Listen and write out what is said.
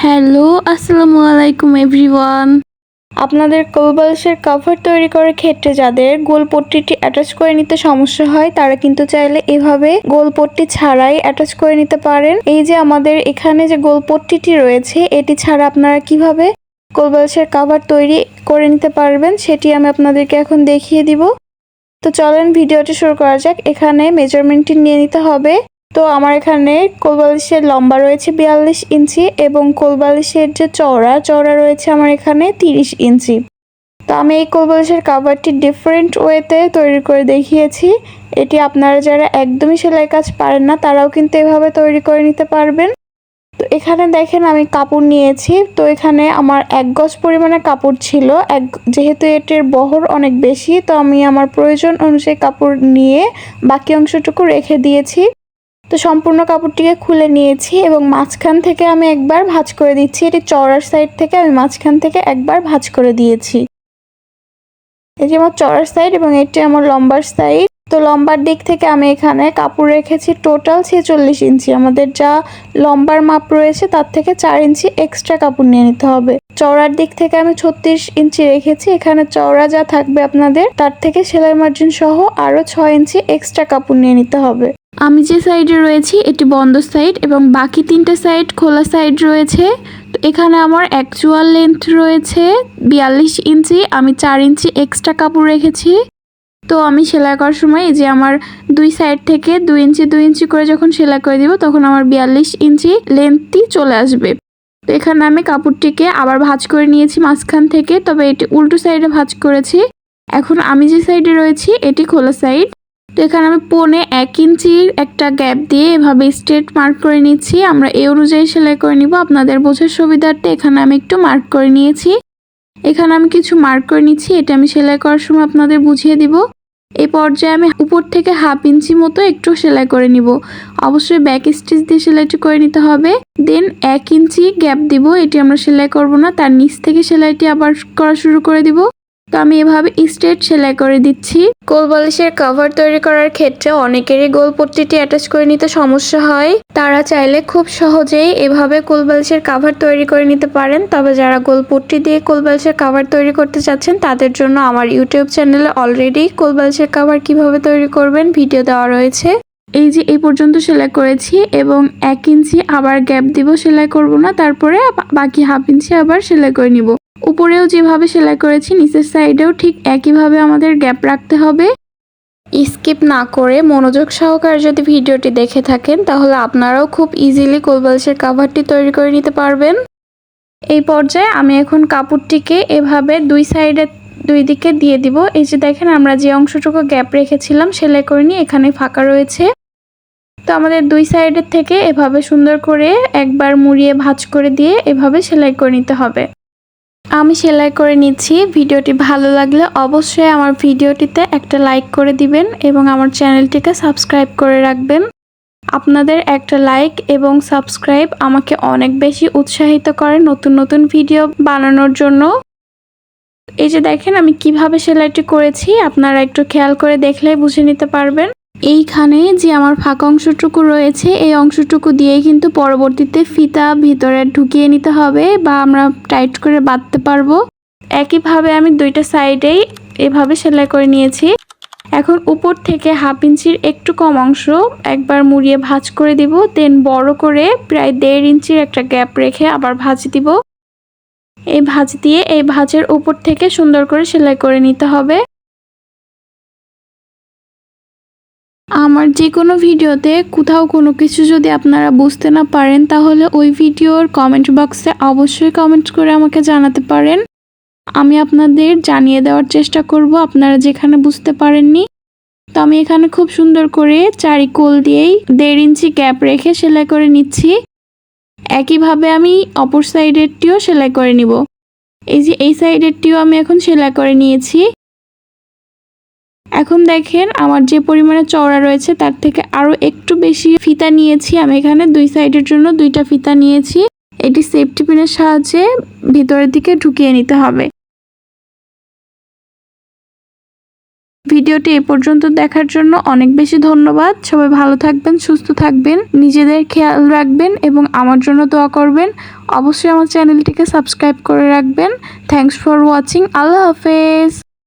Hello আসসালামু আলাইকুম everyone আপনাদের কোলবালসের কভার তৈরি করার ক্ষেত্রে যাদের গোল পট্টিটি অ্যাটাচ করে নিতে সমস্যা হয়, তারা কিন্তু চাইলে এভাবে গোল পট্টি ছাড়াই অ্যাটাচ করে নিতে পারেন। এই যে আমাদের এখানে যে গোল পট্টিটি রয়েছে, এটি ছাড়া আপনারা কীভাবে কোলবালসের কভার তৈরি করে নিতে পারবেন, সেটি আমি আপনাদেরকে এখন দেখিয়ে দিব। তো চলেন, ভিডিওটি শুরু করা যাক। এখানে মেজারমেন্টটি নিয়ে নিতে হবে। তো আমার এখানে কোলবালিশের লম্বা রয়েছে বিয়াল্লিশ ইঞ্চি এবং কোলবালিশের যে চওড়া চওড়া রয়েছে আমার এখানে তিরিশ ইঞ্চি। তো আমি এই কোলবালিশের কাভারটি ডিফারেন্ট ওয়েতে তৈরি করে দেখিয়েছি। এটি আপনারা যারা একদমই সেলাই কাজ পারেন না, তারাও কিন্তু এভাবে তৈরি করে নিতে পারবেন। তো এখানে দেখেন আমি কাপড় নিয়েছি। তো এখানে আমার এক গজ পরিমাণে কাপড় ছিল। এক, যেহেতু এটির বহর অনেক বেশি, তো আমি আমার প্রয়োজন অনুযায়ী কাপড় নিয়ে বাকি অংশটুকু রেখে দিয়েছি। তো সম্পূর্ণ কাপড়টিকে খুলে নিয়েছি এবং মাঝখান থেকে আমি একবার ভাঁজ করে দিচ্ছি। এটি চওড়ার সাইড থেকে আমি মাঝখান থেকে একবার ভাঁজ করে দিয়েছি। এটি আমার চড়ার সাইড এবং এটি আমার লম্বার সাইড তো লম্বার দিক থেকে আমি এখানে কাপড় রেখেছি টোটাল ছেচল্লিশ ইঞ্চি। আমাদের যা লম্বার মাপ রয়েছে তার থেকে চার ইঞ্চি এক্সট্রা কাপড় নিয়ে নিতে হবে। চওড়ার দিক থেকে আমি ছত্রিশ ইঞ্চি রেখেছি। এখানে চওড়া যা থাকবে আপনাদের, তার থেকে সেলাই মার্জিন সহ আরও ছয় ইঞ্চি এক্সট্রা কাপড় নিয়ে নিতে হবে। আমি যে সাইডে রয়েছি, এটি বন্ধ সাইড এবং বাকি তিনটে সাইড খোলা সাইড রয়েছে। তো এখানে আমার অ্যাকচুয়াল লেন্থ রয়েছে বিয়াল্লিশ ইঞ্চি, আমি চার ইঞ্চি এক্সট্রা কাপড় রেখেছি। তো আমি সেলাই করার সময় যে আমার দুই সাইড থেকে দুই ইঞ্চি দুই ইঞ্চি করে যখন সেলাই করে দিব, তখন আমার বিয়াল্লিশ ইঞ্চি লেন্থটি চলে আসবে। তো এখানে আমি কাপড়টিকে আবার ভাঁজ করে নিয়েছি মাঝখান থেকে, তবে এটি উল্টো সাইডে ভাঁজ করেছি। এখন আমি যে সাইডে রয়েছি, এটি খোলা সাইড। তো এখানে আমি পৌনে এক ইঞ্চির একটা গ্যাপ দিয়ে এভাবে স্ট্রেট মার্ক করে নিচ্ছি। আমরা এই অনুযায়ী সেলাই করে নিব, আপনাদের বোঝার সুবিধার্থে এখানে আমি একটু মার্ক করে নিয়েছি। এখানে আমি কিছু মার্ক করে নিচ্ছি, এটা আমি সেলাই করার সময় আপনাদের বুঝিয়ে দিব। এই পর্যায়ে আমি উপর থেকে হাফ ইঞ্চি মতো একটু সেলাই করে নিব। অবশ্যই ব্যাক স্টিচ দিয়ে সেলাইটি করে নিতে হবে। দেন এক ইঞ্চি গ্যাপ দিব, এটি আমরা সেলাই করব না। তার নিচ থেকে সেলাইটি আবার করা শুরু করে দিব। তো আমি এভাবে স্ট্রেট সেলাই করে দিচ্ছি। গোল বালিশের কভার তৈরি করার ক্ষেত্রে অনেকেরই গোল পট্টিটি অ্যাটাচ করে নিতে সমস্যা হয়। তারা চাইলে খুব সহজেই এভাবে গোল বালিশের কাভার তৈরি করে নিতে পারেন। তবে যারা গোল পট্টি দিয়ে কোল বালিশের কাভার তৈরি করতে চাচ্ছেন, তাদের জন্য আমার ইউটিউব চ্যানেলে অলরেডি কোল বালিশের কাভার কীভাবে তৈরি করবেন ভিডিও দেওয়া রয়েছে। এই যে এই পর্যন্ত সেলাই করেছি এবং এক ইঞ্চি আবার গ্যাপ দিব, সেলাই করব না। তারপরে বাকি হাফ ইঞ্চি আবার সেলাই করে নিব। উপরেও যেভাবে সেলাই করেছি, নিচের সাইডেও ঠিক একইভাবে আমাদের গ্যাপ রাখতে হবে। স্কিপ না করে মনোযোগ সহকারে যদি ভিডিওটি দেখে থাকেন, তাহলে আপনারাও খুব ইজিলি কোলবালিশের কাভারটি তৈরি করে নিতে পারবেন। এই পর্যায়ে আমি এখন কাপড়টিকে এভাবে দুই সাইডে দুই দিকে দিয়ে দিব। এই যে দেখেন, আমরা যে অংশটুকু গ্যাপ রেখেছিলাম, সেলাই করে নিয়ে এখানে ফাঁকা রয়েছে। তো আমাদের দুই সাইডের থেকে এভাবে সুন্দর করে একবার মুড়িয়ে ভাঁজ করে দিয়ে এভাবে সেলাই করে নিতে হবে। আমি সেলাই করে নিচ্ছি। ভিডিওটি ভালো লাগলে অবশ্যই আমার ভিডিওটিতে একটা লাইক করে দিবেন এবং আমার চ্যানেলটিকে সাবস্ক্রাইব করে রাখবেন। আপনাদের একটা লাইক এবং সাবস্ক্রাইব আমাকে অনেক বেশি উৎসাহিত করে নতুন নতুন ভিডিও বানানোর জন্য। এই যে দেখেন আমি কীভাবে সেলাইটি করেছি, আপনারা একটু খেয়াল করে দেখলেই বুঝে নিতে পারবেন। এইখানে যে আমার ফাঁকা অংশটুকু রয়েছে, এই অংশটুকু দিয়েই কিন্তু পরবর্তীতে ফিতা ভিতরে ঢুকিয়ে নিতে হবে বা আমরা টাইট করে বাঁধতে পারব। একইভাবে আমি দুইটা সাইডেই এভাবে সেলাই করে নিয়েছি। এখন উপর থেকে হাফ ইঞ্চির একটু কম অংশ একবার মুড়িয়ে ভাঁজ করে দিব, দেন বড় করে প্রায় দেড় ইঞ্চির একটা গ্যাপ রেখে আবার ভাঁজ দিব। এই ভাঁজ দিয়ে এই ভাঁজের উপর থেকে সুন্দর করে সেলাই করে নিতে হবে। আমার যে কোনো ভিডিওতে কোথাও কোনো কিছু যদি আপনারা বুঝতে না পারেন, তাহলে ওই ভিডিওর কমেন্ট বক্সে অবশ্যই কমেন্ট করে আমাকে জানাতে পারেন। আমি আপনাদের জানিয়ে দেওয়ার চেষ্টা করব, আপনারা যেখানে বুঝতে পারেননি। তো আমি এখানে খুব সুন্দর করে চারি কোল দিয়েই দেড় ইঞ্চি গ্যাপ রেখে সেলাই করে নিচ্ছি। একইভাবে আমি অপর সাইডেরটিও সেলাই করে নিব। এই যে এই সাইডেরটিও আমি এখন সেলাই করে নিয়েছি। এখন দেখেন আমার যে পরিমাণে চওড়া রয়েছে, তার থেকে আরও একটু বেশি ফিতা নিয়েছি। আমি এখানে দুই সাইডের জন্য দুইটা ফিতা নিয়েছি। এটি সেফটি পিনের সাহায্যে ভিতরের দিকে ঢুকিয়ে নিতে হবে। ভিডিওটি এ পর্যন্ত দেখার জন্য অনেক বেশি ধন্যবাদ। সবাই ভালো থাকবেন, সুস্থ থাকবেন, নিজেদের খেয়াল রাখবেন এবং আমার জন্য দোয়া করবেন। অবশ্যই আমার চ্যানেলটিকে সাবস্ক্রাইব করে রাখবেন। থ্যাংকস ফর ওয়াচিং আল্লাহ হাফেজ।